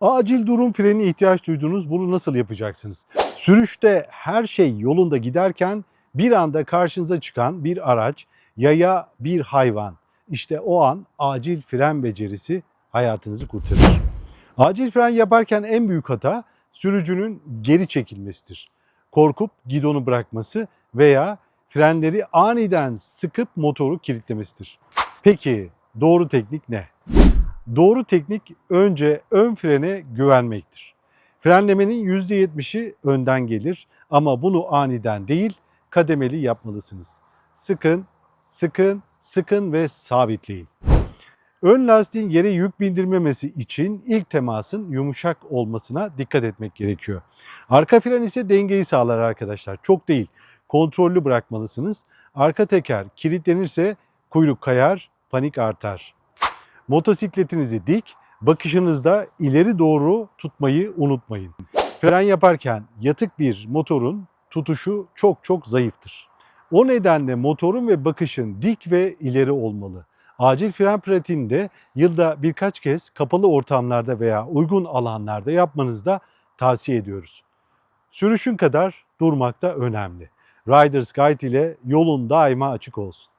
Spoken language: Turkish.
Acil durum freni ihtiyaç duydunuz. Bunu nasıl yapacaksınız? Sürüşte her şey yolunda giderken bir anda karşınıza çıkan bir araç, yaya bir hayvan. İşte o an acil fren becerisi hayatınızı kurtarır. Acil fren yaparken en büyük hata sürücünün geri çekilmesidir. Korkup gidonu bırakması veya frenleri aniden sıkıp motoru kilitlemesidir. Peki doğru teknik ne? Doğru teknik önce ön frene güvenmektir. Frenlemenin %70'i önden gelir ama bunu aniden değil kademeli yapmalısınız. Sıkın, sıkın, sıkın ve sabitleyin. Ön lastiğin yere yük bindirmemesi için ilk temasın yumuşak olmasına dikkat etmek gerekiyor. Arka fren ise dengeyi sağlar arkadaşlar. Çok değil. Kontrollü bırakmalısınız. Arka teker kilitlenirse kuyruk kayar, panik artar. Motosikletinizi dik, bakışınızda ileri doğru tutmayı unutmayın. Fren yaparken yatık bir motorun tutuşu çok çok zayıftır. O nedenle motorun ve bakışın dik ve ileri olmalı. Acil fren pratiğini de yılda birkaç kez kapalı ortamlarda veya uygun alanlarda yapmanızı da tavsiye ediyoruz. Sürüşün kadar durmak da önemli. Riders Guide ile yolun daima açık olsun.